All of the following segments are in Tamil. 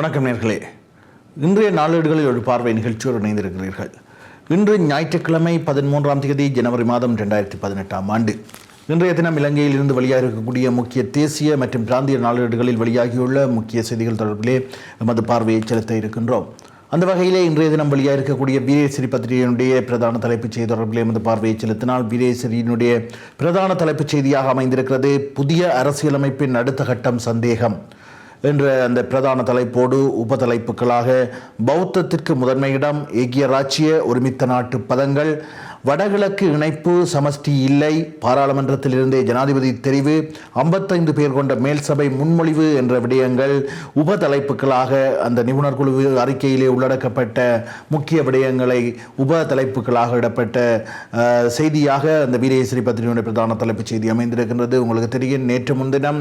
வணக்கம் நேர்களே. இன்றைய நாளேடுகளில் ஒரு பார்வை நிகழ்ச்சியோடு இணைந்திருக்கிறீர்கள். இன்று ஞாயிற்றுக்கிழமை பதிமூன்றாம் தேதி ஜனவரி மாதம் ரெண்டாயிரத்தி பதினெட்டாம் ஆண்டு. இன்றைய தினம் இலங்கையில் இருந்து வெளியாக இருக்கக்கூடிய முக்கிய தேசிய மற்றும் பிராந்திய நாளேடுகளில் வெளியாகியுள்ள முக்கிய செய்திகள் தொடர்பிலே எமது பார்வையை செலுத்த இருக்கின்றோம். அந்த வகையிலே இன்றைய தினம் வெளியாக இருக்கக்கூடிய வீரேஸ்வரி பத்திரிகையினுடைய பிரதான தலைப்புச் செய்தி தொடர்பில் எமது பார்வையை செலுத்தினால் வீரேஸ்வரியினுடைய பிரதான தலைப்புச் செய்தியாக அமைந்திருக்கிறது புதிய அரசியலமைப்பின் அடுத்த கட்டம் சந்தேகம். என்ற அந்த பிரதான தலைப்போடு உபதலைப்புகளாக பௌத்தத்திற்கு முதன்மையிடம் ஏகிய ராச்சிய ஒருமித்த நாட்டு பதங்கள் வடகிழக்கு இணைப்பு சமஷ்டி இல்லை. பாராளுமன்றத்திலிருந்தே ஜனாதிபதி தெரிவு. ஐம்பத்தைந்து பேர் கொண்ட மேல் சபை முன்மொழிவு என்ற விடயங்கள் உபதலைப்புகளாக அந்த நிபுணர் குழு அறிக்கையிலே உள்ளடக்கப்பட்ட முக்கிய விடயங்களை உப தலைப்புகளாக இடப்பட்ட செய்தியாக அந்த வீரேஸ்வரி பத்திரிகையுடைய பிரதான தலைப்புச் செய்தி அமைந்திருக்கின்றது. உங்களுக்கு தெரியும் நேற்று முன்தினம்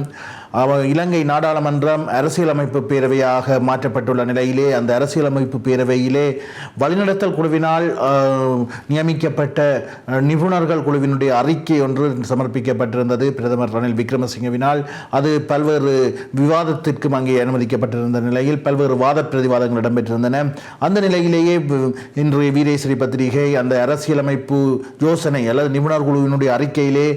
இலங்கை நாடாளுமன்றம் அரசியலமைப்பு பேரவையாக மாற்றப்பட்டுள்ள நிலையிலே அந்த அரசியலமைப்பு பேரவையிலே வழிநடத்தல் குழுவினால் நியமிக்கப்பட்ட அஹ், நிபுணர்கள் குழுவினுடைய அறிக்கை ஒன்று சமர்ப்பிக்கப்பட்டிருந்தது. பிரதமர் ரணில் விக்ரமசிங்கவினால் அது பல்வேறு விவாதத்திற்கும் அங்கே அனுமதிக்கப்பட்டிருந்த நிலையில் பல்வேறு வாத பிரதிவாதங்கள் இடம்பெற்றிருந்தன. அந்த நிலையிலேயே இன்று இன்றைய வீரேஸ்வரி பத்திரிகை அந்த அரசியலமைப்பு யோசனை அல்லது நிபுணர் குழுவினுடைய அறிக்கையிலே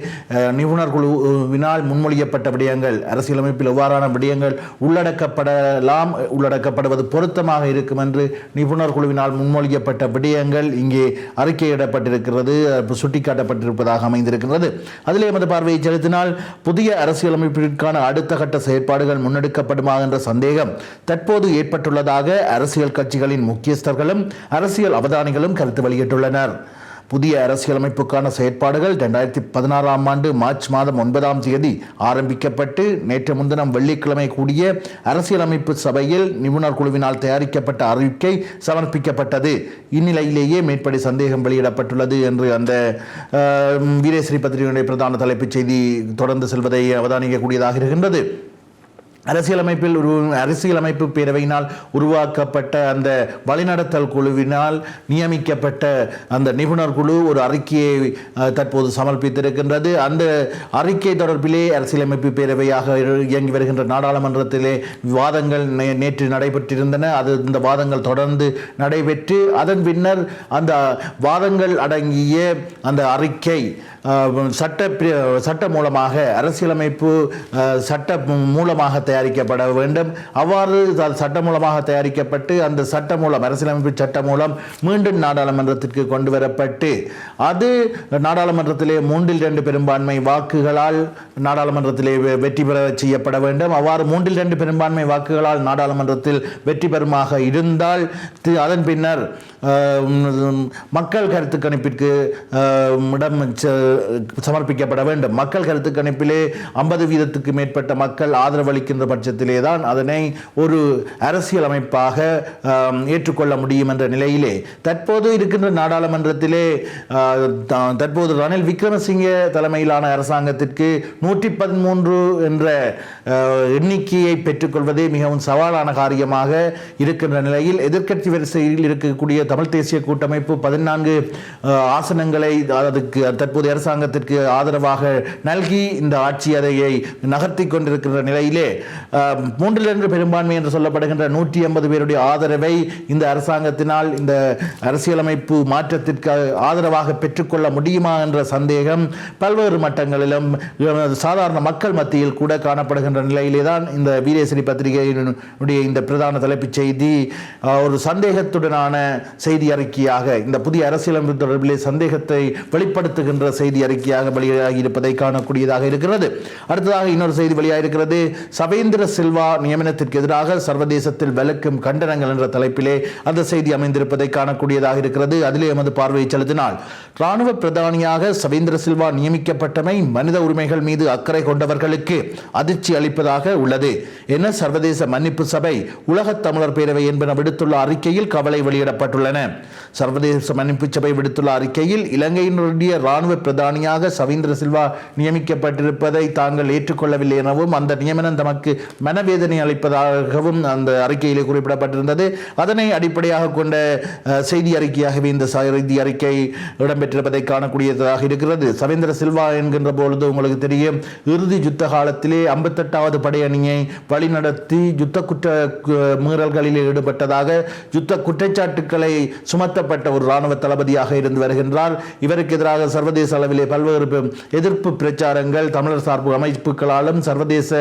நிபுணர் குழுவினால் முன்மொழியப்பட்ட விடயங்கள் அரசியலமைப்பில் எவ்வாறான விடயங்கள் உள்ளடக்கப்படலாம் உள்ளடக்கப்படுவது பொருத்தமாக இருக்கும் என்று நிபுணர் குழுவினால் முன்மொழியப்பட்ட விடயங்கள் இங்கே அறிக்கையிடப்பட்டிருக்கிறது அஹ், சுட்டிக்காட்டப்பட்டிருப்பதாக அமைந்திருக்கிறது. அதிலே எமது பார்வையை செலுத்தினால் புதிய அரசியலமைப்பிற்கான அடுத்த கட்ட செயற்பாடுகள் முன்னெடுக்கப்படுமா என்ற சந்தேகம் தற்போது ஏற்பட்டுள்ளதாக அரசியல் கட்சிகளின் முக்கியஸ்தர்களும் அரசியல் அவதானிகளும் கருத்து வெளியிட்டுள்ளனர். புதிய அரசியலமைப்புக்கான செயற்பாடுகள் ரெண்டாயிரத்தி பதினாறாம் ஆண்டு மார்ச் மாதம் ஒன்பதாம் தேதி ஆரம்பிக்கப்பட்டு நேற்று முன்தினம் வெள்ளிக்கிழமை கூடிய அரசியலமைப்பு சபையில் நிபுணர் குழுவினால் தயாரிக்கப்பட்ட அறிக்கை சமர்ப்பிக்கப்பட்டது. இந்நிலையிலேயே மேற்படி சந்தேகம் வெளியிடப்பட்டுள்ளது என்று அந்த அஹ், வீரேஸ்வரி பத்திரிகையுடைய பிரதான தலைப்புச் செய்தி தொடர்ந்து செல்வதை அவதானிக்கக்கூடியதாக இருக்கின்றது. அரசியலமைப்பில் உரு அரசியலமைப்பு பேரவையினால் உருவாக்கப்பட்ட அந்த வழிநடத்தல் குழுவினால் நியமிக்கப்பட்ட அந்த நிபுணர் குழு ஒரு அறிக்கையை தற்போது சமர்ப்பித்திருக்கின்றது. அந்த அறிக்கை தொடர்பிலே அரசியலமைப்பு பேரவையாக இயங்கி வருகின்ற நாடாளுமன்றத்திலே வாதங்கள் நே- நேற்று நடைபெற்றிருந்தன. அது இந்த வாதங்கள் தொடர்ந்து நடைபெற்று அதன் பின்னர் அந்த வாதங்கள் அடங்கிய அந்த அறிக்கை சட்ட சட்ட மூலமாக அரசியலமைப்பு சட்ட மூலமாக தயாரிக்கப்பட வேண்டும். அவ்வாறு சட்ட மூலமாக தயாரிக்கப்பட்டு அந்த சட்ட மூலம் அரசியலமைப்பு சட்டம் மூலம் மீண்டும் நாடாளுமன்றத்திற்கு கொண்டு வரப்பட்டு அது நாடாளுமன்றத்திலே மூன்றில் ரெண்டு பெரும்பான்மை வாக்குகளால் நாடாளுமன்றத்திலே வெ- வெற்றி பெற செய்யப்பட வேண்டும். அவ்வாறு மூன்றில் ரெண்டு பெரும்பான்மை வாக்குகளால் நாடாளுமன்றத்தில் வெற்றி பெறுமாக இருந்தால் அதன் பின்னர் மக்கள் கருத்து கணிப்பிற்கு இடம் ச- சமர்ப்பிக்கப்பட வேண்டும். மக்கள் கருத்து கணிப்பிலே ஐம்பது வீதத்துக்கு மேற்பட்ட மக்கள் ஆதரவளிக்கின்ற பட்சத்திலே தான் அதனை ஒரு அரசியல் அமைப்பாக ஏற்றுக்கொள்ள முடியும் என்ற நிலையிலே. தற்போது இருக்கின்ற நாடாளுமன்றத்திலே தற்போது ரணில் விக்ரமசிங்க தலைமையிலான அரசாங்கத்திற்கு நூற்றி பதிமூன்று என்ற எண்ணிக்கையை பெற்றுக்கொள்வதே மிகவும் சவாலான காரியமாக இருக்கின்ற நிலையில் எதிர்க்கட்சி வரிசையில் இருக்கக்கூடிய தமிழ் தேசிய கூட்டமைப்பு பதினான்கு ஆசனங்களை அதுக்கு தற்போது அரசாங்கத்திற்கு ஆதரவாக நல்கி இந்த ஆட்சி அதையை நகர்த்தி கொண்டிருக்கின்ற நிலையிலே மூன்றிலிருந்து பெரும்பான்மை என்று சொல்லப்படுகின்ற நூற்றி ஐம்பது பேருடைய ஆதரவை இந்த அரசாங்கத்தினால் இந்த அரசியலமைப்பு மாற்றத்திற்கு ஆதரவாக பெற்றுக்கொள்ள முடியுமா என்ற சந்தேகம் பல்வேறு மட்டங்களிலும் சாதாரண மக்கள் மத்தியில் கூட காணப்படுகின்ற நிலையிலே தான் இந்த வீரேசரி பத்திரிகையினுடைய இந்த பிரதான தலைப்புச் செய்தி ஒரு சந்தேகத்துடனான செய்தி அறிக்கையாக இந்த புதிய அரசியலமைப்பு தொடர்பிலே சந்தேகத்தை வெளிப்படுத்துகின்ற செய்தி செய்தி அறிக்கையாக வெளியாகி இருப்பதை காணக்கூடியதாக இருக்கிறது. அடுத்ததாக இன்னொரு செய்தி வெளியாக சவேந்திர சில்வா நியமனத்திற்கு எதிராக சர்வதேசத்தில் விளக்கும் கண்டனங்கள் என்ற தலைப்பிலே அந்த செய்தி அமைந்திருப்பதை காணக்கூடியதாக இருக்கிறது. அதிலே எமது பார்வையை செலுத்தினால் ராணுவ பிரதானியாக சவேந்திர சில்வா நியமிக்கப்பட்டமை மனித உரிமைகள் மீது அக்கறை கொண்டவர்களுக்கு அதிர்ச்சி அளிப்பதாக உள்ளது என சர்வதேச மன்னிப்பு சபை உலகத் தமிழர் பேரவை என்பன விடுத்துள்ள அறிக்கையில் கவலை வெளியிடப்பட்டுள்ளன. சர்வதேச மன்னிப்பு சபை விடுத்துள்ள அறிக்கையில் இலங்கையினுடைய ராணுவ பிரதான பிரதானியாக சவீந்திர சில்வா நியமிக்கப்பட்டிருப்பதை தாங்கள் ஏற்றுக்கொள்ளவில்லை எனவும் அந்த நியமனம் தமக்கு மனவேதனை அளிப்பதாகவும் அந்த அறிக்கையிலே குறிப்பிடப்பட்டிருந்தது. அதனை அடிப்படையாக கொண்ட செய்தி அறிக்கையாகவே இந்த செய்தி அறிக்கை இடம்பெற்றிருப்பதை காணக்கூடியதாக இருக்கிறது. சவேந்திர சில்வா என்கின்ற பொழுது உங்களுக்கு தெரியும் இறுதி யுத்த காலத்திலே ஐம்பத்தெட்டாவது படையணியை வழிநடத்தி யுத்த குற்ற மீறல்களில் ஈடுபட்டதாக யுத்த குற்றச்சாட்டுக்களை சுமத்தப்பட்ட ஒரு இராணுவ தளபதியாக இருந்து வருகின்றார். இவருக்கு எதிராக சர்வதேச அளவில் பல்வேறு எதிர்ப்பு பிரச்சாரங்கள் தமிழர் சார்பு அமைப்புகளாலும் சர்வதேச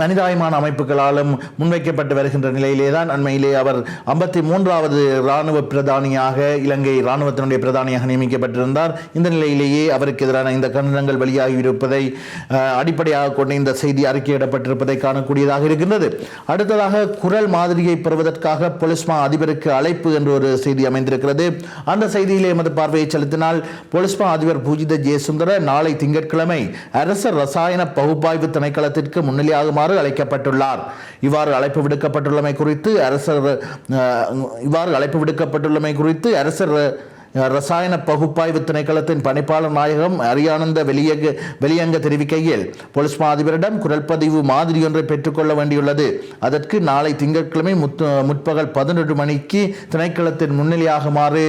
மனிதாயமான அமைப்புகளாலும் முன்வைக்கப்பட்டு வருகின்ற நிலையிலே தான் அண்மையிலே அவர் ஐம்பத்தி மூன்றாவது இராணுவ பிரதானியாக இலங்கை இராணுவத்தினுடைய பிரதானியாக நியமிக்கப்பட்டிருந்தார். இந்த நிலையிலேயே அவருக்கு எதிரான இந்த கண்டனங்கள் வெளியாகி இருப்பதை அடிப்படையாக கொண்டு இந்த செய்தி அறிக்கையிடப்பட்டிருப்பதை காணக்கூடியதாக இருக்கின்றது. அடுத்ததாக குரல் மாதிரியை பெறுவதற்காக பொலிஸ்மா அதிபருக்கு அழைப்பு என்ற ஒரு செய்தி அமைந்திருக்கிறது. அந்த செய்தியிலே எமது பார்வையை செலுத்தினால் பொலிஸ்மா அதிபர் பூஜித ஜெயசுந்தர நாளை திங்கட்கிழமை அரச ரசாயன பகுப்பாய்வு திணைக்களத்திற்கு முன்னிலையாகுமாறு அழைக்கப்பட்டுள்ளார். இவ்வாறு அழைப்பு விடுக்கப்பட்டுள்ளமை குறித்து அரசர் இவ்வாறு அழைப்பு விடுக்கப்பட்டுள்ளமை குறித்து அரசர் ரசாயன பகுப்பாய்வு திணைக்களத்தின் பணிப்பாளர் நாயகம் அரியானந்த வெளியங்க வெளியங்க தெரிவிக்கையில் பொலிஸ் மா அதிபரிடம் குரல் பதிவு மாதிரி ஒன்றை பெற்றுக்கொள்ள வேண்டியுள்ளது. அதற்கு நாளை திங்கட்கிழமை முற்பகல் பதினொன்று மணிக்கு திணைக்களத்தின் முன்னிலையாகுமாறு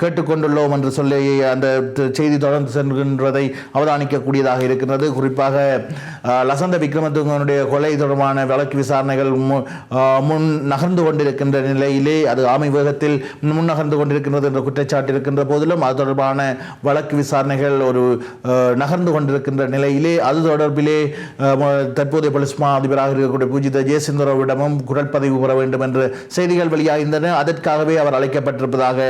கேட்டுக்கொண்டுள்ளோம் என்று சொல்லி அந்த செய்தி தொடர்ந்து சென்றதை அவதானிக்கக்கூடியதாக இருக்கின்றது. குறிப்பாக லசந்த விக்ரமதுங்கனுடைய கொலை தொடர்பான வழக்கு விசாரணைகள் மு- முன் நகர்ந்து கொண்டிருக்கின்ற நிலையிலே அது ஆமை வேகத்தில் முன் நகர்ந்து கொண்டிருக்கின்றது என்ற குற்றச்சாட்டு இருக்கின்ற போதிலும் அது தொடர்பான வழக்கு விசாரணைகள் ஒரு நகர்ந்து கொண்டிருக்கின்ற நிலையிலே அது தொடர்பிலே தற்போதைய போலீஸ் மா அதிபராக இருக்கக்கூடிய பூஜித ஜெயசுந்தரவிடமும் குரல் பதிவு கூற வேண்டும் என்று செய்திகள் வெளியாகின்றன. அதற்காகவே அவர் அழைக்கப்பட்டிருப்பதாக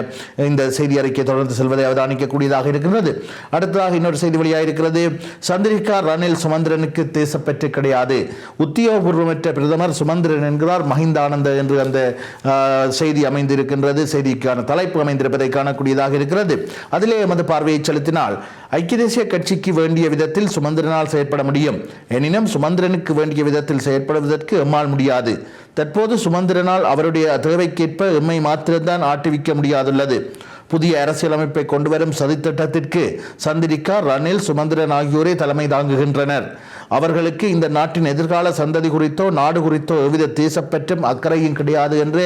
இந்த செய்தி அறிக்கை தொடர்ந்து செல்வதை அவதானிக்கக்கூடியதாக இருக்கின்றது. அடுத்ததாக இன்னொரு செய்தி வெளியாகிருக்கிறது சந்திரிகா ரணில் சுமந்திரனுக்கு தேசப்பற்று கிடையாது. உத்தியோகபூர்வமற்ற பிரதமர் சுமந்திரன் என்கிறார். மஹிந்தானந்த என்று அந்த செய்தி அமைந்திருக்கின்றது. செய்திக்கான தலைப்பு அமைந்திருப்பதை காணக்கூடியதாக இருக்கிறது. அதிலே எமது பார்வையை செலுத்தினால் ஐக்கிய தேசிய கட்சிக்கு வேண்டிய விதத்தில் சுமந்திரனால் செயற்பட முடியும். எனினும் சுமந்திரனுக்கு வேண்டிய விதத்தில் செயற்படுவதற்கு எம்மால் முடியாது. தற்போது சுமந்திரனால் அவருடைய தேவைக்கேற்ப எம்மை மாத்திரம்தான் ஆட்டுவிக்க முடியாதுள்ளது. புதிய அரசியலமைப்பை கொண்டுவரும் சதித்திட்டத்திற்கு சந்திரிகா ரணில் சுமந்திரன் ஆகியோரே தலைமை தாங்குகின்றனர். அவர்களுக்கு இந்த நாட்டின் எதிர்கால சந்ததி குறித்தோ நாடு குறித்தோ எவ்வித தேசப்பற்றும் அக்கறையும் கிடையாது என்று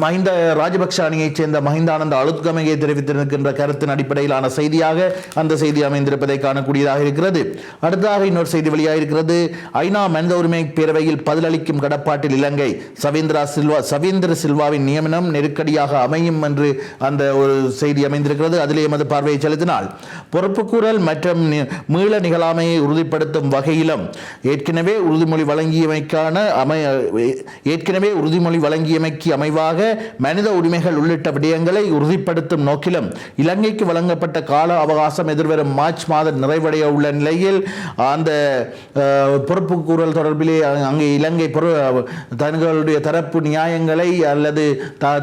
மஹிந்த ராஜபக்ஷ அணியைச் சேர்ந்த மஹிந்தானந்த அழுத்கமையை தெரிவித்திருக்கின்ற கருத்தின் அடிப்படையிலான செய்தியாக அந்த செய்தி அமைந்திருப்பதை காணக்கூடியதாக இருக்கிறது. அடுத்ததாக இன்னொரு செய்தி வெளியாகிருக்கிறது ஐநா மனித உரிமை பேரவையில் பதிலளிக்கும் கடப்பாட்டில் இலங்கை. சவீந்திரா சில்வா சவீந்திர சில்வாவின் நியமனம் நெருக்கடியாக அமையும் என்று அந்த ஒரு செய்தி அமைந்திருக்கிறது. அதிலே எமது பார்வையை செலுத்தினால். பொறுப்புக்கூறல் மற்றும் மீள நிகழாமையை உறுதிப்படுத்தும் வகையிலும் ஏற்கனவே உறுதிமொழி வழங்கியமைக்கான அமை ஏற்கனவே உறுதிமொழி வழங்கியமைக்கு அமைவாக மனித உரிமைகள் உள்ளிட்ட விடயங்களை உறுதிப்படுத்தும் நோக்கிலும் இலங்கைக்கு வழங்கப்பட்ட கால அவகாசம் எதிர்வரும் மார்ச் மாதம் நிறைவடைய உள்ள நிலையில் அந்த பொறுப்பு கூறல் தொடர்பிலே அங்கே இலங்கை தங்களுடைய தரப்பு நியாயங்களை அல்லது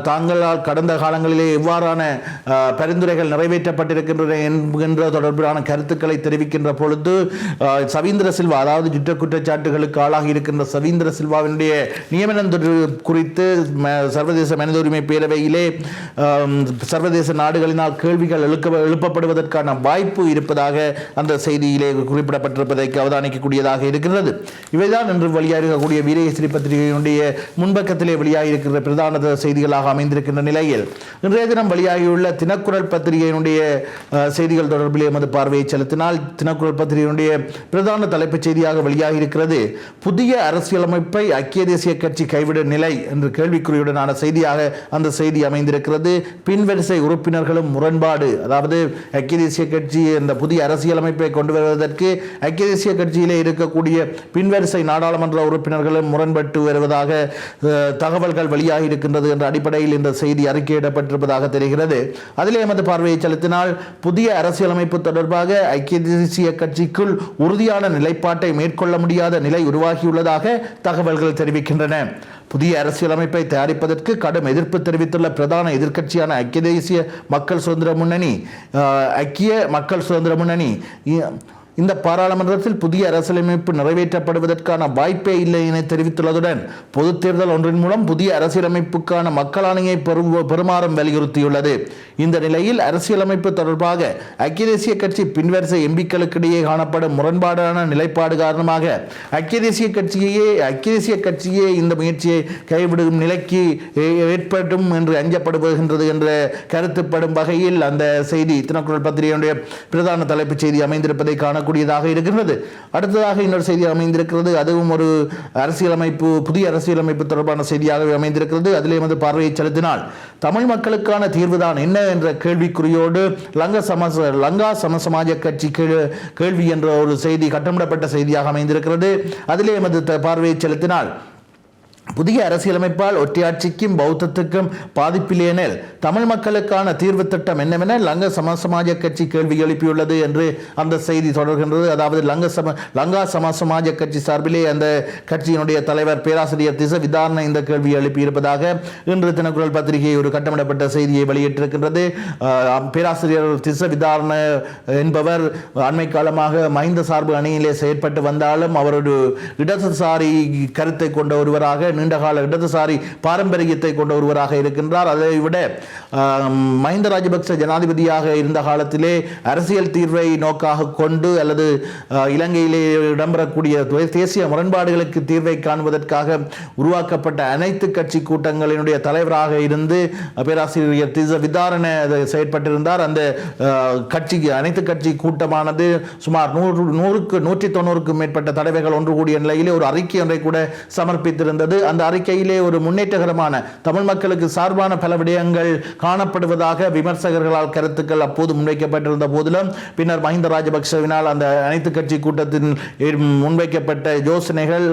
தாங்களால் கடந்த காலங்களிலே எவ்வாறான பரிந்துரைகள் நிறைவேற்றப்பட்டிருக்கின்றன என்கின்ற தொடர்பிலான கருத்துக்களை தெரிவிக்கின்ற பொழுது சவீந்திர சில்வா அதாவது யுத்த குற்றச்சாட்டுகளுக்கு ஆளாகி இருக்கின்ற சவீந்திர சில்வாவினுடைய நியமனம் தொடர் குறித்து சர்வதேச சர்வதேச மனித உரிமை பேரவையிலே சர்வதேச நாடுகளினால் கேள்விகள் எழுக்க எழுப்பப்படுவதற்கான வாய்ப்பு இருப்பதாக அந்த செய்தியிலே குறிப்பிடப்பட்டிருப்பதை அவதானிக்கக்கூடியதாக இருக்கிறது. இவைதான் இன்று வெளியாகக்கூடிய வீரகேசரி பத்திரிகையினுடைய முன்பக்கத்திலே வெளியாகியிருக்கிற பிரதான செய்திகளாக அமைந்திருக்கின்ற நிலையில். இன்றைய தினம் வெளியாகியுள்ள தினக்குரல் பத்திரிகையினுடைய செய்திகள் தொடர்பில் எமது பார்வையை செலுத்தினால் தினக்குரல் பத்திரிகையினுடைய பிரதான தலைப்புச் செய்தியாக வெளியாகியிருக்கிறது. புதிய அரசியலமைப்பை ஐக்கிய தேசிய கட்சி கைவிடும் நிலை என்று கேள்விக்குறியுடனான செய்தியாக அந்த செய்தி அமைந்திருக்கிறது. பின்வரிசை உறுப்பினர்களும் முரண்பாடு அதாவது ஐக்கிய தேசிய கட்சி இந்த புதிய அரசியலமைப்பை கொண்டு வருவதற்கு ஐக்கிய தேசிய கட்சியிலே இருக்கக்கூடிய பின்வரிசை நாடாளுமன்ற உறுப்பினர்களும் முரண்பட்டு வருவதாக தகவல்கள் வெளியாகி இருக்கின்றது என்ற அடிப்படையில் இந்த செய்தி அறிக்கையிடப்பட்டிருப்பதாக தெரிகிறது. அதிலே எமது பார்வையை செலுத்தினால் புதிய அரசியலமைப்பு தொடர்பாக ஐக்கிய தேசிய கட்சிக்குள் உறுதியான நிலைப்பாட்டை மேற்கொள்ள முடியாத நிலை உருவாகியுள்ளதாக தகவல்கள் தெரிவிக்கின்றன. புதிய அரசியலமைப்பை தயாரிப்பதற்கு கடும் எதிர்ப்பு தெரிவித்துள்ள பிரதான எதிர்க்கட்சியான ஐக்கிய தேசிய மக்கள் சுதந்திர முன்னணி ஐக்கிய மக்கள் சுதந்திர முன்னணி இந்த பாராளுமன்றத்தில் புதிய அரசியலமைப்பு நிறைவேற்றப்படுவதற்கான வாய்ப்பே இல்லை என தெரிவித்துள்ளதுடன் பொது தேர்தல் ஒன்றின் மூலம் புதிய அரசியலமைப்புக்கான மக்களாணையை பெருமாறும் வலியுறுத்தியுள்ளது. இந்த நிலையில் அரசியலமைப்பு தொடர்பாக ஐக்கிய தேசிய கட்சி பின்வரிசை எம்பிக்களுக்கிடையே காணப்படும் முரண்பாடான நிலைப்பாடு காரணமாக ஐக்கிய தேசிய கட்சியே ஐக்கிய தேசிய கட்சியே இந்த முயற்சியை கைவிடும் நிலைக்கு ஏ- ஏற்படும் என்று அஞ்சப்படுகின்றது என்ற கருத்துப்படும் வகையில் அந்த செய்தி தினக்குரல் பத்திரிகையுடைய பிரதான தலைப்புச் செய்தி அமைந்திருப்பதை வரக்கூடியதாக இருக்கின்றது. அடுத்ததாக இன்னொரு செய்தி அமைந்திருக்கிறது. அதுவும் ஒரு அரசியலமைப்பு புதிய அரசியலமைப்பு தொடர்பான செய்தியாகவே அமைந்திருக்கிறது. அதிலே வந்து பார்வையை செலுத்தினால் தமிழ் மக்களுக்கான தீர்வுதான் என்ன என்ற கேள்விக்குறியோடு லங்க சமச லங்கா சமசமாஜ கட்சி கேள்வி கேள்வி என்ற ஒரு செய்தி கட்டமிடப்பட்ட செய்தியாக அமைந்திருக்கிறது. அதிலே எமது த- பார்வையை செலுத்தினால் புதிய அரசியலமைப்பால் ஒற்றையாட்சிக்கும் பௌத்தத்துக்கும் பாதிப்பில்லையெனில் தமிழ் மக்களுக்கான தீர்வு திட்டம் என்னவென லங்க சம சமாஜ கட்சி கேள்வி எழுப்பியுள்ளது என்று அந்த செய்தி தொடர்கின்றது. அதாவது லங்க சம லங்கா சம சமாஜ கட்சி சார்பிலே அந்த கட்சியினுடைய தலைவர் பேராசிரியர் திச விதாரண இந்த கேள்வி எழுப்பியிருப்பதாக இன்று தினக்குரல் பத்திரிகை ஒரு கட்டமிடப்பட்ட செய்தியை வெளியிட்டிருக்கின்றது. பேராசிரியர் திச விதாரண என்பவர் அண்மை காலமாக மஹிந்த சார்பு அணியிலே செயற்பட்டு வந்தாலும் அவர் ஒரு இடதுசாரி கருத்தை கொண்ட ஒருவராக நீண்டகால இடதுசாரி பாரம்பரியத்தை கொண்ட ஒருவராக இருக்கின்றார். அதை விட மஹிந்த ராஜபக்ச ஜனாதிபதியாக இருந்த காலத்திலே அரசியல் தீர்வை நோக்காக கொண்டு அல்லது இலங்கையிலே இடம்பெறக்கூடிய தேசிய முரண்பாடுகளுக்கு தீர்வை காண்பதற்காக உருவாக்கப்பட்ட அனைத்து கட்சி கூட்டங்களினுடைய தலைவராக இருந்து பேராசிரியர் திச விதாரண அது செயற்பட்டிருந்தார். அந்த கட்சிக்கு கட்சி அனைத்து கட்சி கூட்டமானது சுமார் நூறு நூறுக்கு நூற்றி தொண்ணூறுக்கும் மேற்பட்ட தடவைகள் ஒன்று கூடிய நிலையிலே ஒரு அறிக்கை ஒன்றை கூட சமர்ப்பித்திருந்தது. அந்த அறிக்கையிலே ஒரு முன்னேற்றகரமான தமிழ் மக்களுக்கு சார்பான பல விடயங்கள் காணப்படுவதாக விமர்சகர்களால் கருத்துக்கள் அப்போது முன்வைக்கப்பட்டிருந்த போதிலும் பின்னர் மஹிந்த ராஜபக்சவினால் அந்த அனைத்து கட்சி கூட்டத்தின் முன்வைக்கப்பட்ட யோசனைகள்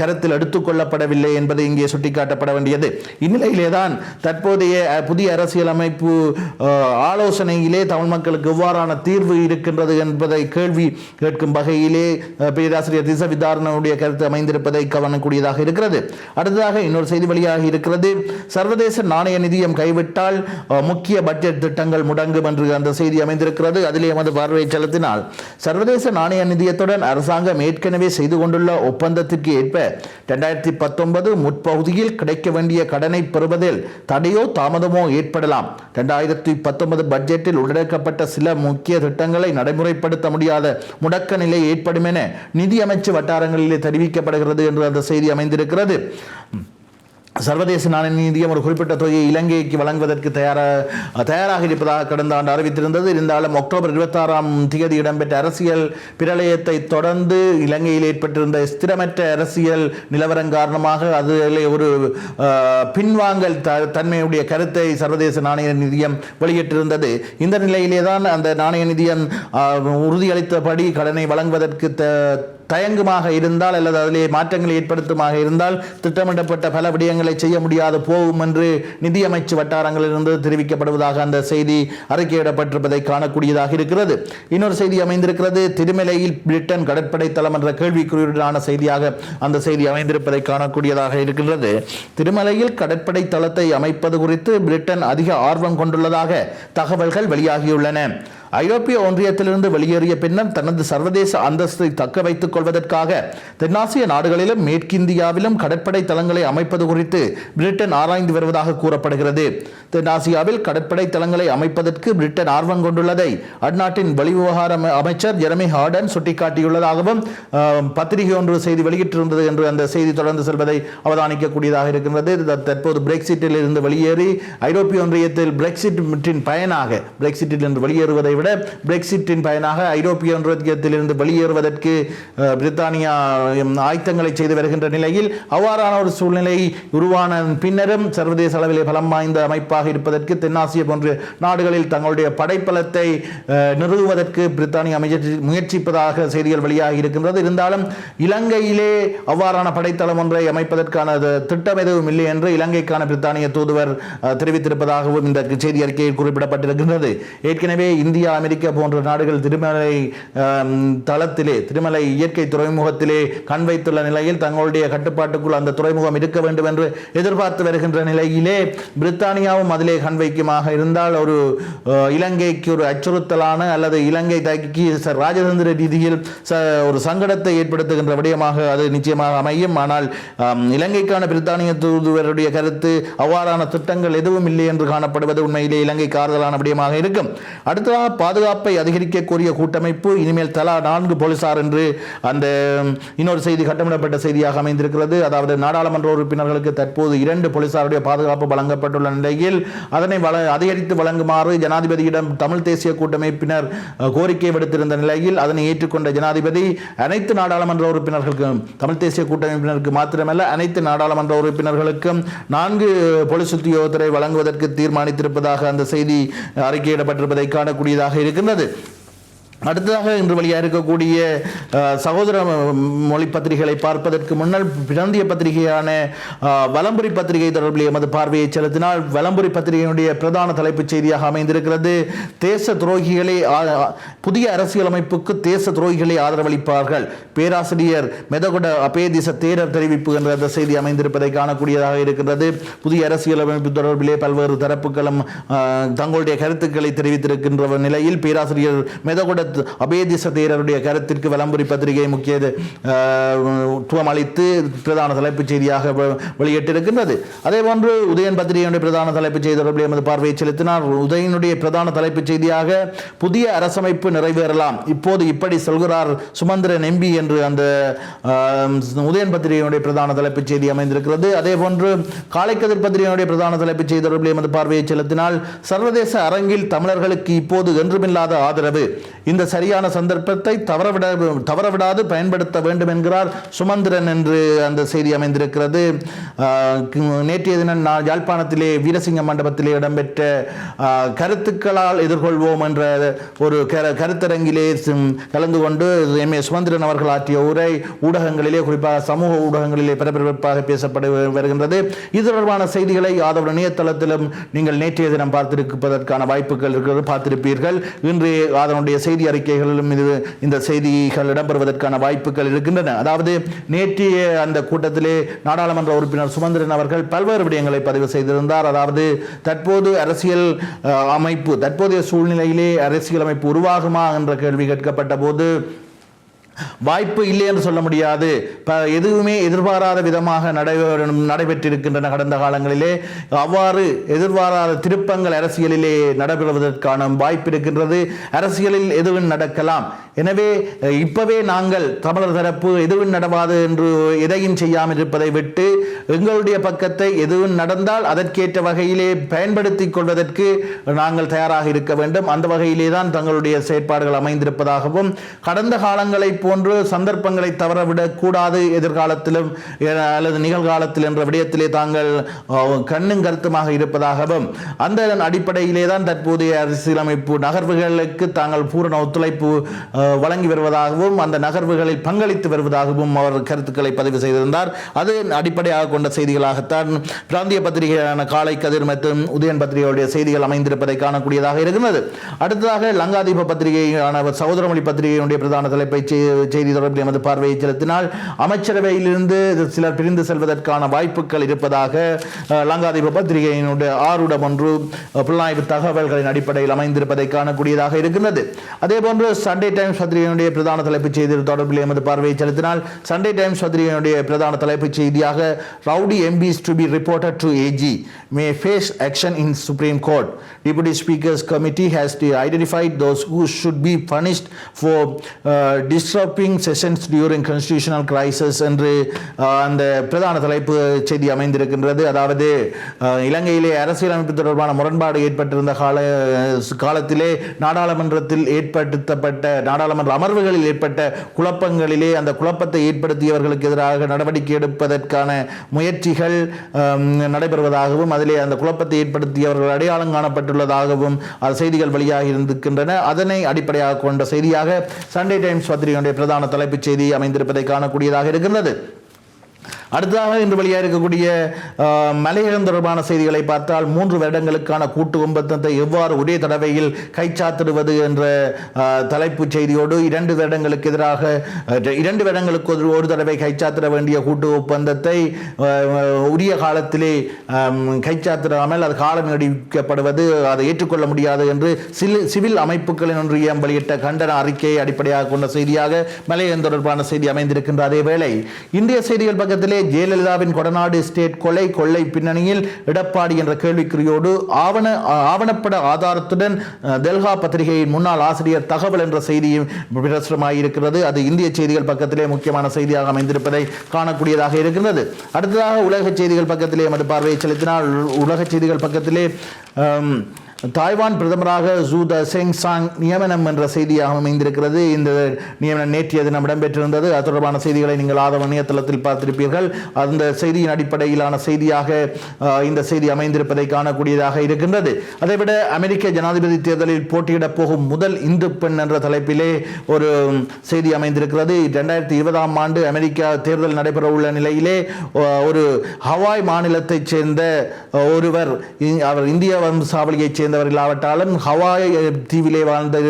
கருத்தில் எடுத்துக்கொள்ளப்படவில்லை என்பது இங்கே சுட்டிக்காட்டப்பட வேண்டியது. இந்நிலையிலே தான் தற்போதைய புதிய அரசியலமைப்பு ஆலோசனையிலே தமிழ் மக்களுக்கு எவ்வாறான தீர்வு இருக்கின்றது என்பதை கேள்வி கேட்கும் வகையிலே பேராசிரியர் திசவிதாரணனுடைய கருத்து அமைந்திருப்பதை கவனக்கூடியதாக இருக்கிறது. அடுத்ததாக இன்னொரு செய்தி வழியாக இருக்கிறது. சர்வதேச நாணய நிதியம் கைவிட்டால் முக்கிய பட்ஜெட் திட்டங்கள் முடங்கும் என்று அந்த செய்தி அமைந்திருக்கிறது. அதிலே எமது பார்வையை செலுத்தினால் சர்வதேச நாணய நிதியத்துடன் அரசாங்கம் ஏற்கனவே செய்து கொண்டுள்ள ஒப்பந்தத்திற்கு ஏற்ப இரண்டாயிரத்தி பத்தொன்பது முற்பகுதியில் கிடைக்க வேண்டிய கடனை பெறுவதில் தடையோ தாமதமோ ஏற்படலாம். இரண்டாயிரத்தி பத்தொன்பது பட்ஜெட்டில் உள்ளடக்கப்பட்ட சில முக்கிய திட்டங்களை நடைமுறைப்படுத்த முடியாத முடக்க நிலை ஏற்படும் என நிதியமைச்சு வட்டாரங்களிலே தெரிவிக்கப்படுகிறது என்று அந்த செய்தி அமைந்திருக்கிறது. சர்வதேச நாணய நிதியம் ஒரு குறிப்பிட்ட தொகையை இலங்கைக்கு வழங்குவதற்கு தயாராக தயாராக இருப்பதாக கடந்த ஆண்டு அறிவித்திருந்தது. இருந்தாலும் அக்டோபர் இருபத்தாறாம் தேதி இடம்பெற்ற அரசியல் பிரளயத்தை தொடர்ந்து இலங்கையில் ஏற்பட்டிருந்த ஸ்திரமற்ற அரசியல் நிலவரம் காரணமாக அதில் ஒரு பின்வாங்கல் த தன்மையுடைய கருத்தை சர்வதேச நாணய நிதியம் வெளியிட்டிருந்தது. இந்த நிலையிலே தான் அந்த நாணய நிதியம் உறுதியளித்தபடி கடனை வழங்குவதற்கு த தயங்குமாக இருந்தால் அல்லது அதிலே மாற்றங்களை ஏற்படுத்துமாக இருந்தால் திட்டமிடப்பட்ட பல விடயங்களை செய்ய முடியாது போகும் என்று நிதியமைச்சு வட்டாரங்களிலிருந்து தெரிவிக்கப்படுவதாக அந்த செய்தி அறிக்கையிடப்பட்டிருப்பதை காணக்கூடியதாக இருக்கிறது. இன்னொரு செய்தி அமைந்திருக்கிறது. திருமலையில் பிரிட்டன் கடற்படை தளம் என்ற கேள்விக்குறியுடனான செய்தியாக அந்த செய்தி அமைந்திருப்பதை காணக்கூடியதாக இருக்கின்றது திருமலையில் கடற்படை தளத்தை அமைப்பது குறித்து பிரிட்டன் அதிக ஆர்வம் கொண்டுள்ளதாக தகவல்கள் வெளியாகியுள்ளன. ஐரோப்பிய ஒன்றியத்திலிருந்து வெளியேறிய பின்னர் தனது சர்வதேச அந்தஸ்தை தக்க வைத்துக் கொள்வதற்காக தென்னாசிய நாடுகளிலும் மேற்கிந்தியாவிலும் கடற்படை தளங்களை அமைப்பது குறித்து பிரிட்டன் ஆராய்ந்து வருவதாக கூறப்படுகிறது. தென்னாசியாவில் கடற்படை தளங்களை அமைப்பதற்கு பிரிட்டன் ஆர்வம் கொண்டுள்ளதை அந்நாட்டின் வெளிவிவகார அமைச்சர் ஜெரமி ஹார்டன் சுட்டிக்காட்டியுள்ளதாகவும் பத்திரிகை ஒன்று செய்தி வெளியிட்டிருந்தது என்று அந்த செய்தி தொடர்ந்து செல்வதை அவதானிக்கக்கூடியதாக இருக்கின்றது. தற்போது பிரெக்சிட்டில் இருந்து வெளியேறி ஐரோப்பிய ஒன்றியத்தில் பிரெக்சிட்டின் பயனாக பிரெக்சிட்டில் இருந்து வெளியேறுவதை விட விட பிரெக்சிட்டின் பயனாக ஐரோப்பிய ஒன்றியத்திலிருந்து வெளியேறுவதற்கு பிரித்தானியா ஆயத்தங்களை செய்து வருகின்ற நிலையில் அவ்வாறான ஒரு சூழ்நிலை உருவான பின்னரும் சர்வதேச அளவிலே பலம் வாய்ந்த அமைப்பாக இருப்பதற்கு தென்னாசிய போன்ற நாடுகளில் தங்களுடைய படைப்பலத்தை நிறுவுவதற்கு பிரித்தானியா முயற்சிப்பதாக செய்திகள் வெளியாகி இருக்கின்றது. இருந்தாலும் இலங்கையிலே அவ்வாறான படைத்தளம் ஒன்றை அமைப்பதற்கான திட்டம் எதுவும் இல்லை என்று இலங்கைக்கான பிரித்தானிய தூதுவர் தெரிவித்திருப்பதாகவும் இந்த செய்தி அறிக்கையில் குறிப்பிடப்பட்டிருக்கின்றது. ஏற்கனவே இந்தியா இந்தியா அமெரிக்கா போன்ற நாடுகள் திருமலை தளத்திலே திருமலை இயற்கை துறைமுகத்திலே கண் வைத்துள்ள நிலையில் தங்களுடைய கட்டுப்பாட்டுக்குள் அந்த துறைமுகம் இருக்க வேண்டும் என்று எதிர்பார்த்து வருகின்ற நிலையிலே பிரித்தானியாவும் அதிலே கண் வைக்குமாக இருந்தால் ஒரு இலங்கைக்கு ஒரு அச்சுறுத்தலான அல்லது இலங்கை தாக்கி ராஜதந்திர ரீதியில் ஒரு சங்கடத்தை ஏற்படுத்துகின்ற விடயமாக அது நிச்சயமாக அமையும். ஆனால் இலங்கைக்கான பிரித்தானிய தூதுவருடைய கருத்து அவ்வாறான திட்டங்கள் எதுவும் இல்லை என்று காணப்படுவது உண்மையிலே இலங்கை ஆறுதலான விடயமாக இருக்கும். அடுத்ததாக பாதுகாப்பை அதிகரிக்க கோரிய கூட்டமைப்பு இனிமேல் தலா நான்கு போலீசார் என்று அந்த இன்னொரு செய்தி கட்டமிடப்பட்ட செய்தியாக அமைந்திருக்கிறது. அதாவது நாடாளுமன்ற உறுப்பினர்களுக்கு தற்போது இரண்டு போலீசாருடைய பாதுகாப்பு வழங்கப்பட்டுள்ள நிலையில் அதனை வள அதிகரித்து வழங்குமாறு ஜனாதிபதியிடம் தமிழ் தேசிய கூட்டமைப்பினர் கோரிக்கை விடுத்திருந்த நிலையில் அதனை ஏற்றுக்கொண்ட ஜனாதிபதி அனைத்து நாடாளுமன்ற உறுப்பினர்களுக்கும் தமிழ் தேசிய கூட்டமைப்பினருக்கு மாத்திரமல்ல அனைத்து நாடாளுமன்ற உறுப்பினர்களுக்கும் நான்கு போலீஸ் உத்தியோகத்தரை வழங்குவதற்கு தீர்மானித்திருப்பதாக அந்த செய்தி அறிக்கையிடப்பட்டிருப்பதை காணக்கூடியதாக இருக்கின்றது அடுத்ததாக இன்று வழியாக இருக்கக்கூடிய சகோதர மொழி பத்திரிகைகளை பார்ப்பதற்கு முன்னால் பிராந்திய பத்திரிகையான வலம்புரி பத்திரிகை தொடர்பில் எமது பார்வையை செலுத்தினால் வலம்புரி பத்திரிகையினுடைய பிரதான தலைப்புச் செய்தியாக அமைந்திருக்கிறது. தேச துரோகிகளை புதிய அரசியலமைப்புக்கு தேச துரோகிகளை ஆதரவளிப்பார்கள். பேராசிரியர் மெதகுட அபேதிச தேரர் தெரிவிப்பு என்ற அந்த செய்தி அமைந்திருப்பதை காணக்கூடியதாக இருக்கிறது. புதிய அரசியலமைப்பு தொடர்பிலே பல்வேறு தரப்புகளும் தங்களுடைய கருத்துக்களை தெரிவித்திருக்கின்ற நிலையில் பேராசிரியர் மெதகுட அபேதிச தேரருடைய கருத்திற்கு விளம்பரி பத்திரிகை முக்கிய துவம் அளித்து பிரதான தலைப்புச் செய்தியாக வெளியிட்டிருக்கின்றது. அதே போன்று உதயன் பத்திரிகையுடைய பிரதான தலைப்புச் செய்தி தொடர்பில் எமது பார்வையை செலுத்தினார். உதயனுடைய பிரதான தலைப்புச் செய்தியாக புதிய அரசமைப்பு நிறைவேறலாம். இப்போது இப்படி சொல்கிறார் சுமந்திரன் எம்பி என்று அந்த உதயன் பத்திரிகையினுடைய பிரதான தலைப்புச் செய்தி அமைந்திருக்கிறது. அதே போன்று காலைக்கதிர் பத்திரிகையினுடைய பிரதான தலைப்புச் செய்தி தொடர்பில் எமது பார்வையை செலுத்தினால் சர்வதேச அரங்கில் தமிழர்களுக்கு இப்போது என்றுமில்லாத ஆதரவு. இந்த சரியான சந்தர்ப்பத்தை தவறவிட தவறவிடாது பயன்படுத்த வேண்டும் என்கிறார் சுமந்திரன் என்று அந்த செய்தி அமைந்திருக்கிறது. நேற்றைய தினம் நான் யாழ்ப்பாணத்திலே வீரசிங்க மண்டபத்திலே இடம்பெற்ற கருத்துக்களால் எதிர்கொள்வோம் என்ற ஒரு கருத்தரங்கிலே கலந்து கொண்டு எம். ஏ. சுமந்திரன் அவர்கள் ஆற்றிய உரை ஊடகங்களிலே குறிப்பாக சமூக ஊடகங்களிலே பரபரப்பாக பேசப்பட வருகின்றது. இது தொடர்பான செய்திகளை ஆதவ இணையதளத்திலும் நீங்கள் நேற்றைய தினம் பார்த்திருப்பதற்கான வாய்ப்புகள் இருக்கிறது பார்த்திருப்பீர்கள். இன்று அதனுடைய செய்தி அறிக்கைகளிலும் இது இந்த செய்திகள் இடம்பெறுவதற்கான வாய்ப்புகள் இருக்கின்றன. அதாவது நேற்றைய அந்த கூட்டத்திலே நாடாளுமன்ற உறுப்பினர் சுமந்திரன் அவர்கள் பல்வேறு விடயங்களை பதிவு செய்திருந்தார். அதாவது தற்போது அரசியல் அமைப்பு தற்போதைய சூழ்நிலையிலே அரசியல் அமைப்பு உருவாகுமா என்ற கேள்வி கேட்கப்பட்ட போது வாய்ப்பு இல்லை என்று சொல்ல முடியாது. எதுவுமே எதிர்பாராத விதமாக நடைபெற நடைபெற்றிருக்கின்றன கடந்த காலங்களிலே. அவ்வாறு எதிர்பாராத திருப்பங்கள் அரசியலிலே நடைபெறுவதற்கான வாய்ப்பு இருக்கின்றது. அரசியலில் எதுவும் நடக்கலாம். எனவே இப்பவே நாங்கள் தமிழர் தரப்பு எதுவும் நடவாது என்று எதையும் செய்யாமல் இருப்பதை விட்டு எங்களுடைய பக்கத்தை எதுவும் நடந்தால் அதற்கேற்ற வகையிலே பயன்படுத்திக் கொள்வதற்கு நாங்கள் தயாராக இருக்க வேண்டும். அந்த வகையிலே தான் தங்களுடைய செயற்பாடுகள் அமைந்திருப்பதாகவும் கடந்த காலங்களை போன்று சந்தர்ப்பங்களை தவறவிடக்கூடாது எதிர்காலத்திலும் அல்லது நிகழ்காலத்தில் என்ற விடயத்திலே தாங்கள் கண்ணும் கருத்துமாக இருப்பதாகவும் அந்த அடிப்படையிலே தான் தற்போதைய அரசியலமைப்பு நகர்வுகளுக்கு தாங்கள் பூரண ஒத்துழைப்பு வழங்கி வருவதாகவும் அந்த நகர்வுகளில் பங்களித்து வருவதாகவும் அவர் கருத்துக்களை பதிவு செய்திருந்தார். அது அடிப்படையாக கொண்ட செய்திகளாகத்தான் பிராந்திய பத்திரிகையான காலை கதிர் மற்றும் உதயன் பத்திரிகையுடைய செய்திகள் அமைந்திருப்பதை காணக்கூடியதாக இருக்கிறது அடுத்ததாக லங்காதீப பத்திரிகையான சகோதரமொழி பத்திரிகையினுடைய பிரதான தலைப்பை செய்தி தொடர்பில் எமது பார்வையை செலுத்தினால் அமைச்சரவையிலிருந்து சிலர் பிரிந்து செல்வதற்கான வாய்ப்புகள் இருப்பதாக லங்காதீப பத்திரிகையினுடைய ஆறுடம் ஒன்று புலனாய்வு தகவல்களின் அடிப்படையில் அமைந்திருப்பதை காணக்கூடியதாக இருக்கின்றது. அதேபோன்று சண்டே டைம்ஸ் பத்திரிகையினுடைய பிரதான தலைப்புச் செய்தி தொடர்பில் எமது பார்வையை செலுத்தினால் சண்டே டைம்ஸ் பத்திரிகையினுடைய பிரதான தலைப்புச் செய்தியாக rowdy MPs to be reported to AG may face action in Supreme Court deputy speakers committee has to identified those who should be punished for uh, disrupting sessions during constitutional crisis என்று அந்த பிரதான தலைப்பு செய்தி அமைந்திருக்கின்றது. அதாவது இலங்கையிலே அரசியலமைப்பு தொடர்பான முரண்பாடு ஏற்பட்டிருந்த கால காலத்திலே நாடாளுமன்றத்தில் ஏற்படுத்தப்பட்ட நாடாளுமன்ற அமர்வுகளில் ஏற்பட்ட குழப்பங்களிலே அந்த குழப்பத்தை ஏற்படுத்தியவர்களுக்கு எதிராக நடவடிக்கை எடுப்பதற்கான முயற்சிகள் நடைபெறுவதாகவும் அதிலே அந்த குழப்பத்தை ஏற்படுத்தியவர்கள் அடையாளம் காணப்பட்டுள்ளதாகவும் அது செய்திகள் வெளியாக இருந்திருக்கின்றன. அதனை அடிப்படையாக கொண்ட செய்தியாக சண்டே டைம்ஸ் பத்திரிகையுடைய பிரதான தலைப்புச் செய்தி அமைந்திருப்பதை காணக்கூடியதாக இருக்கின்றது அடுத்ததாக இன்று வெளியாக இருக்கக்கூடிய மலையகம் தொடர்பான செய்திகளை பார்த்தால் மூன்று வருடங்களுக்கான கூட்டு ஒப்பந்தத்தை எவ்வாறு ஒரே தடவையில் கைச்சாத்திடுவது என்ற தலைப்புச் செய்தியோடு இரண்டு வருடங்களுக்கு எதிராக இரண்டு வருடங்களுக்கு ஒரு ஒரு தடவை கைச்சாத்திட வேண்டிய கூட்டு ஒப்பந்தத்தை உரிய காலத்திலே கைச்சாத்திடாமல் அது காலம் நீடிக்கப்படுவது அதை ஏற்றுக்கொள்ள முடியாது என்று சிவில் சிவில் அமைப்புகளின் ஒன்றியம் வெளியிட்ட கண்டன அறிக்கையை அடிப்படையாக கொண்ட செய்தியாக மலையகம் தொடர்பான செய்தி அமைந்திருக்கின்ற அதே வேளை இந்திய செய்திகள் பக்கத்திலே ஜெயலலிதாவின் கொடநாடு ஸ்டேட் கொலை கொள்ளை பின்னணியில் எடப்பாடி என்ற கேள்விக்குறியோடு ஆவண ஆவணப்பட ஆதாரத்துடன் தெல்கா பத்திரிகையின் முன்னாள் ஆசிரியர் தகவல் என்ற செய்தியும் பிரசுரமாயிருக்கிறது. அது இந்திய செய்திகள் பக்கத்திலே முக்கியமான செய்தியாக அமைந்திருப்பதை காணக்கூடியதாக இருக்கிறது அடுத்ததாக உலக செய்திகள் பக்கத்திலே எமது பார்வையை செலுத்தினால் உலக செய்திகள் பக்கத்திலே தாய்வான் பிரதமராக ஜூ த செங் சாங் நியமனம் என்ற செய்தியாக அமைந்திருக்கிறது. இந்த நியமனம் நேற்றைய தினம் இடம்பெற்றிருந்தது. அது தொடர்பான செய்திகளை நீங்கள் ஆதவ இணையதளத்தில் பார்த்திருப்பீர்கள். அந்த செய்தியின் அடிப்படையிலான செய்தியாக இந்த செய்தி அமைந்திருப்பதை காணக்கூடியதாக இருக்கின்றது. அதைவிட அமெரிக்க ஜனாதிபதி தேர்தலில் போட்டியிடப் போகும் முதல் இந்து பெண் என்ற தலைப்பிலே ஒரு செய்தி அமைந்திருக்கிறது. இரண்டாயிரத்தி இருபதாம் ஆண்டு அமெரிக்கா தேர்தல் நடைபெற உள்ள நிலையிலே ஒரு ஹவாய் மாநிலத்தைச் சேர்ந்த ஒருவர் அவர் இந்திய வம்சாவளியைச் சேர்ந்த ஆவட்டாலும் ஹவாய் தீவிலே வாழ்ந்து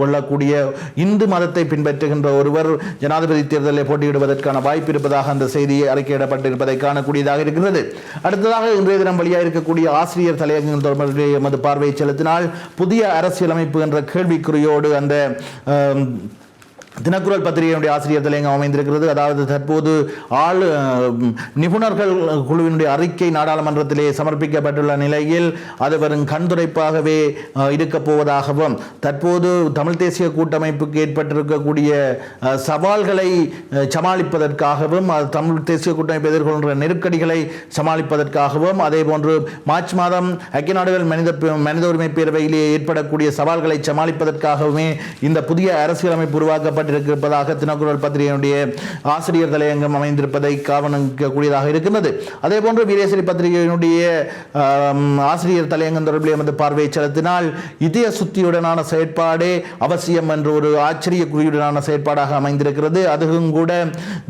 கொள்ளக்கூடிய இந்து மதத்தை பின்பற்றுகின்ற ஒருவர் ஜனாதிபதி தேர்தலில் போட்டியிடுவதற்கான வாய்ப்பு இருப்பதாக அந்த செய்தி அறிக்கையிடப்பட்டிருப்பதை காணக்கூடியதாக இருக்கிறது அடுத்ததாக இன்றைய தினம் வழியாக இருக்கக்கூடிய ஆசிரியர் தலையங்கள் தொடர்பாக எமது பார்வையை செலுத்தினால் புதிய அரசியலமைப்பு என்ற கேள்விக்குறியோடு அந்த தினக்குரல் பத்திரிகையினுடைய ஆசிரியர் தலையங்கம் அமைந்திருக்கிறது. அதாவது தற்போது ஆள் நிபுணர்கள் குழுவினுடைய அறிக்கை நாடாளுமன்றத்திலே சமர்ப்பிக்கப்பட்டுள்ள நிலையில் அது வரும் கண்துடைப்பாகவே இருக்கப் போவதாகவும் தற்போது தமிழ் தேசிய கூட்டமைப்புக்கு ஏற்பட்டிருக்கக்கூடிய சவால்களை சமாளிப்பதற்காகவும் அது தமிழ் தேசிய கூட்டமைப்பு எதிர்கொள்கின்ற நெருக்கடிகளை சமாளிப்பதற்காகவும் அதே போன்று மார்ச் மாதம் ஐக்கிய நாடுகள் மனித மனித உரிமை பேரவையிலே ஏற்படக்கூடிய சவால்களை சமாளிப்பதற்காகவுமே இந்த புதிய அரசியலமைப்பு உருவாக்கப்பட்டிருப்பதாக தினக்குரல் பத்திரிகையினுடைய ஆசிரியர் தலையங்கம் அமைந்திருப்பதை கவனிக்கக்கூடியதாக இருக்கின்றது அதே போன்று வீரேஸ்வரி பத்திரிகையினுடைய ஆசிரியர் தலையங்கம் தொடர்பில் எமது பார்வையை செலுத்தினால் இதய சுத்தியுடனான செயற்பாடே அவசியம் என்ற ஒரு ஆச்சரிய குறியுடனான செயற்பாடாக அமைந்திருக்கிறது. அதுவும் கூட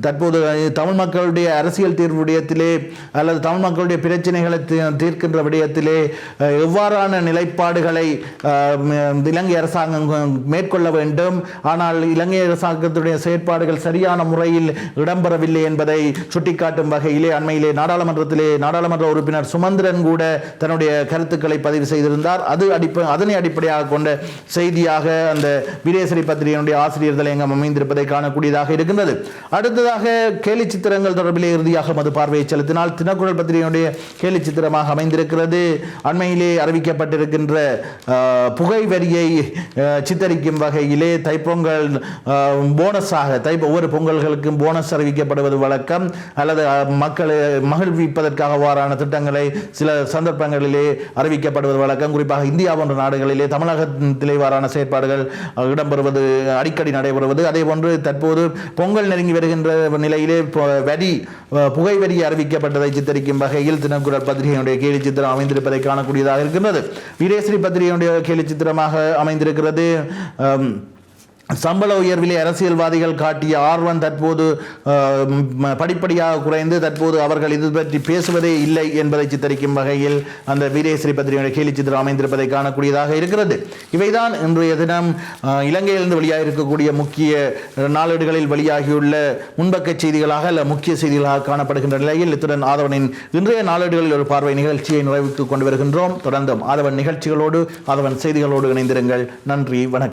தற்போது தமிழ் மக்களுடைய அரசியல் தீர்வு விடயத்திலே அல்லது தமிழ் மக்களுடைய பிரச்சனைகளை தீர்க்கின்ற விடயத்திலே எவ்வாறான நிலைப்பாடுகளை இலங்கை அரசாங்கம் மேற்கொள்ள வேண்டும். ஆனால் இலங்கை அரசாங்கத்துடைய செயற்பாடுகள் சரியான முறையில் இடம்பெறவில்லை என்பதை சுட்டிக்காட்டும் வகையிலே அண்மையிலே நாடாளுமன்றத்திலே நாடாளுமன்ற உறுப்பினர் சுமந்திரன் கூட தன்னுடைய கருத்துக்களை பதிவு செய்திருந்தார். அது அடிப்ப அதனை அடிப்படையாக கொண்ட செய்தியாக அந்த வீரேசரி பத்திரிகையினுடைய ஆசிரியர் தலையங்கம் அமைந்திருப்பதை காணக்கூடியதாக இருக்கின்றது. அடுத்ததாக கேலி சித்திரங்கள் தொடர்பிலே இறுதியாக மது பார்வையை செலுத்தினால் தினக்குழல் பத்திரிகையினுடைய கேலி சித்திரமாக அமைந்திருக்கிறது. அண்மையிலே அறிவிக்கப்பட்டிருக்கின்ற புகை வரியை சித்தரிக்கும் வகையிலே தைப்பொங்கல் போனஸாக தை ஒவ்வொரு பொங்கல்களுக்கும் போனஸ் அறிவிக்கப்படுவது வழக்கம். அல்லது மக்களை மகிழ்விப்பதற்காக வாரான திட்டங்களை சில சந்தர்ப்பங்களிலே அறிவிக்கப்படுவது வழக்கம். குறிப்பாக இந்தியா போன்ற நாடுகளிலே தமிழகத்திலே வாரான செயற்பாடுகள் இடம்பெறுவது அடிக்கடி நடைபெறுவது. அதே போன்று தற்போது பொங்கல் நெருங்கி வருகின்ற நிலையிலே வரி புகை வரி அறிவிக்கப்பட்டதை சித்தரிக்கும் வகையில் தினக்குரல் பத்திரிகையினுடைய கேலி சித்திரம் அமைந்திருப்பதை காணக்கூடியதாக இருக்கின்றது. வீரேஸ்வரி பத்திரிகையினுடைய கேலி சித்திரமாக அமைந்திருக்கிறது. சம்பள உயர்விலே அரசியல்வாதிகள் காட்டிய ஆர்வம் தற்போது படிப்படியாக குறைந்து தற்போது அவர்கள் இது பற்றி பேசுவதே இல்லை என்பதை சித்தரிக்கும் வகையில் அந்த வீரேஸ்வரி பத்திரிகையுடைய கேலி சித்திரம் அமைந்திருப்பதை காணக்கூடியதாக இருக்கிறது. இவைதான் இன்றைய தினம் இலங்கையிலிருந்து வெளியாக இருக்கக்கூடிய முக்கிய நாளேடுகளில் வெளியாகியுள்ள முன்பக்க செய்திகளாக அல்ல முக்கிய செய்திகளாக காணப்படுகின்ற நிலையில் இத்துடன் ஆதவனின் இன்றைய நாளேடுகளில் ஒரு பார்வை நிகழ்ச்சியை நிறைவுக்கு கொண்டு வருகின்றோம். தொடர்ந்தும் ஆதவன் நிகழ்ச்சிகளோடு ஆதவன் செய்திகளோடு இணைந்திருங்கள். நன்றி வணக்கம்.